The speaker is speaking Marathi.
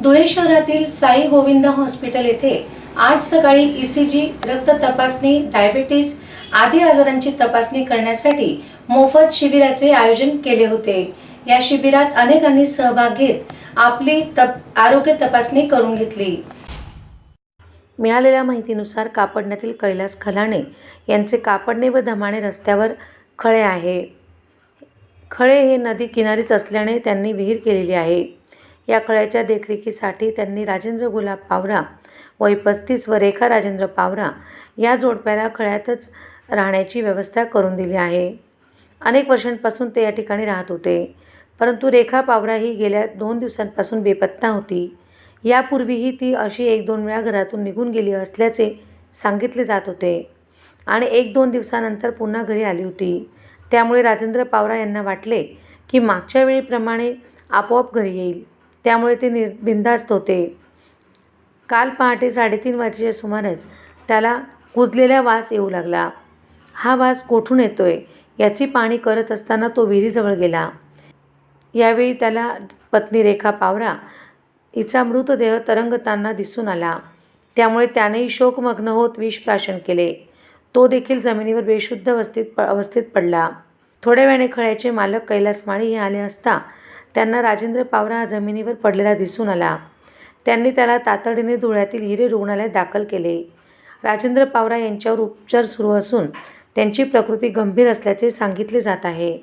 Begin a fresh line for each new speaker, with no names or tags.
धुळे शहरातील साई गोविंद हॉस्पिटल येथे आज सकाळी ईसीजी रक्त तपासणी डायबिटीस आदी आजारांची तपासणी करण्यासाठी मोफत शिबिराचे आयोजन केले होते. या शिबिरात अनेकांनी सहभाग घेत आपली तप आरोग्य तपासणी करून घेतली. मिळालेल्या माहितीनुसार कापडण्यातील कैलास खलाणे यांचे कापडणे व धमाणे रस्त्यावर खळे आहे. खळे हे नदी किनारीच असल्याने त्यांनी विहीर केलेली आहे. या खळ्याच्या देखरेखीसाठी त्यांनी राजेंद्र गुलाब पावरा वय पस्तीस व रेखा राजेंद्र पावरा या जोडप्याला खळ्यातच राहण्याची व्यवस्था करून दिली आहे. अनेक वर्षांपासून ते या ठिकाणी राहत होते. परंतु रेखा पावरा ही गेल्या दोन दिवसांपासून बेपत्ता होती. यापूर्वीही ती अशी एक दोन वेळा घरातून निघून गेली असल्याचे सांगितले जात होते आणि एक दोन दिवसानंतर पुन्हा घरी आली होती. त्यामुळे राजेंद्र पावरा यांना वाटले की मागच्या वेळीप्रमाणे आपोआप घरी येईल. त्यामुळे ते नि बिनधास्त होते. काल पहाटे साडेतीन वाजेच्या सुमारास त्याला कुजलेला वास येऊ लागला. हा वास कोठून येतोय याची पाणी करत असताना तो विहिरीजवळ गेला. यावेळी त्याला पत्नी रेखा पावरा हिचा मृतदेह तरंगताना दिसून आला. त्यामुळे त्यानेही शोकमग्न होत विषप्राशन केले. तो देखील जमिनीवर बेशुद्ध अवस्थेत प अवस्थेत पडला. थोड्या वेळाने खळ्याचे मालक कैलास माळी हे आले असता त्यांना राजेंद्र पावरा हा जमिनीवर पडलेला दिसून आला. त्यांनी त्याला तातडीने धुळ्यातील हिरे रुग्णालयात दाखल केले. राजेंद्र पावरा यांच्यावर उपचार सुरू असून त्यांची प्रकृती गंभीर असल्याचे सांगितले जात आहे.